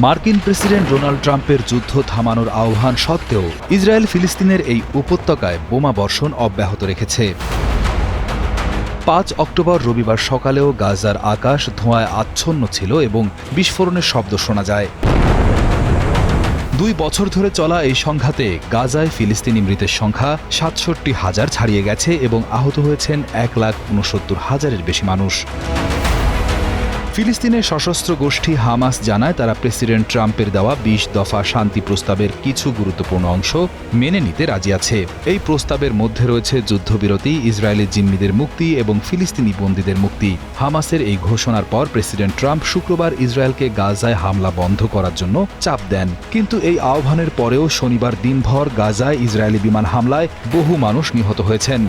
মার্কিন president Donald ট্রাম্পের যুদ্ধ থামানোর আহ্বান সত্ত্বেও ইসরায়েল ফিলিস্তিনের এই উপত্যকায় বোমা বর্ষণ অব্যাহত রেখেছে। পাঁচ অক্টোবর রবিবার সকালেও গাজার আকাশ ধোঁয়ায় আচ্ছন্ন ছিল এবং বিস্ফোরণের শব্দ শোনা যায়। দুই বছর ধরে চলা এই সংঘাতে গাজায় ফিলিস্তিনি মৃতের সংখ্যা সাতষট্টি হাজার ছাড়িয়ে গেছে এবং আহত হয়েছেন এক লাখ উনসত্তর হাজারের বেশি মানুষ। ফিলিস্তিনের সশস্ত্র গোষ্ঠী হামাস জানায় তারা প্রেসিডেন্ট ট্রাম্পের দেওয়া বিশ দফা শান্তি প্রস্তাবের কিছু গুরুত্বপূর্ণ অংশ মেনে নিতে রাজি আছে। এই প্রস্তাবের মধ্যে রয়েছে যুদ্ধবিরতি ইসরায়েলের জিম্মিদের মুক্তি এবং ফিলিস্তিনি বন্দীদের মুক্তি। হামাসের এই ঘোষণার পর প্রেসিডেন্ট ট্রাম্প শুক্রবার ইসরায়েলকে গাজায় হামলা বন্ধ করার জন্য চাপ দেন। কিন্তু এই আহ্বানের পরেও শনিবার দিনভর গাজায় ইসরায়েলি বিমান হামলায় বহু মানুষ নিহত হয়েছেন।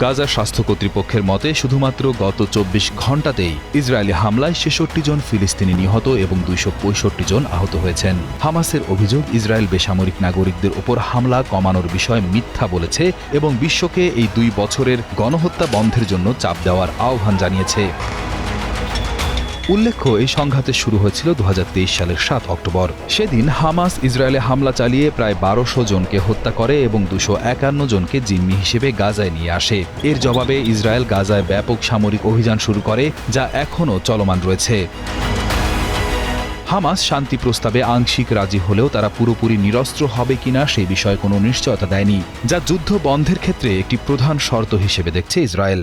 গাজার স্বাস্থ্য কর্তৃপক্ষের মতে শুধুমাত্র গত চব্বিশ ঘণ্টাতেই ইসরায়েলি হামলায় ছেষট্টি জন ফিলিস্তিনি নিহত এবং দুইশো পঁয়ষট্টি জন আহত হয়েছেন। হামাসের অভিযোগ, ইসরায়েল বেসামরিক নাগরিকদের ওপর হামলা কমানোর বিষয় মিথ্যা বলেছে এবং বিশ্বকে এই দুই বছরের গণহত্যা বন্ধের জন্য চাপ দেওয়ার আহ্বান জানিয়েছে। উল্লেখ্য, এই সংঘাতে শুরু হয়েছিল দু হাজার তেইশ সালের সাত অক্টোবর। সেদিন হামাস ইসরায়েলে হামলা চালিয়ে প্রায় বারোশো জনকে হত্যা করে এবং দুশো একান্ন জনকে জিম্মি হিসেবে গাজায় নিয়ে আসে। এর জবাবে ইসরায়েল গাজায় ব্যাপক সামরিক অভিযান শুরু করে, যা এখনও চলমান রয়েছে। হামাস শান্তি প্রস্তাবে আংশিক রাজি হলেও তারা পুরোপুরি নিরস্ত্র হবে কিনা সেই বিষয়ে কোনো নিশ্চয়তা দেয়নি, যা যুদ্ধ বন্ধের ক্ষেত্রে একটি প্রধান শর্ত হিসেবে দেখছে ইসরায়েল।